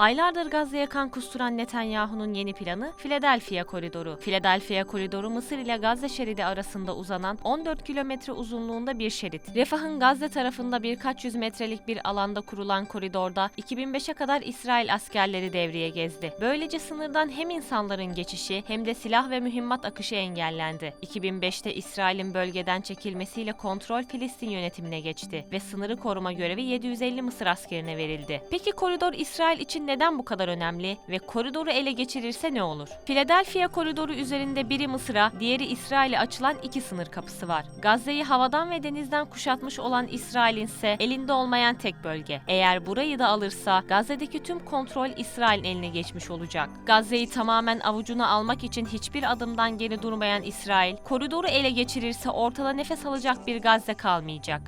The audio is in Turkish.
Aylardır Gazze'ye kan kusturan Netanyahu'nun yeni planı Philadelphia Koridoru. Philadelphia Koridoru Mısır ile Gazze şeridi arasında uzanan 14 kilometre uzunluğunda bir şerit. Refah'ın Gazze tarafında birkaç yüz metrelik bir alanda kurulan koridorda 2005'e kadar İsrail askerleri devreye gezdi. Böylece sınırdan hem insanların geçişi hem de silah ve mühimmat akışı engellendi. 2005'te İsrail'in bölgeden çekilmesiyle kontrol Filistin yönetimine geçti ve sınırı koruma görevi 750 Mısır askerine verildi. Peki koridor İsrail için neden bu kadar önemli ve koridoru ele geçirirse ne olur? Philadelphia koridoru üzerinde biri Mısır'a, diğeri İsrail'e açılan iki sınır kapısı var. Gazze'yi havadan ve denizden kuşatmış olan İsrail'in ise elinde olmayan tek bölge. Eğer burayı da alırsa Gazze'deki tüm kontrol İsrail'in eline geçmiş olacak. Gazze'yi tamamen avucuna almak için hiçbir adımdan geri durmayan İsrail, koridoru ele geçirirse ortada nefes alacak bir Gazze kalmayacak.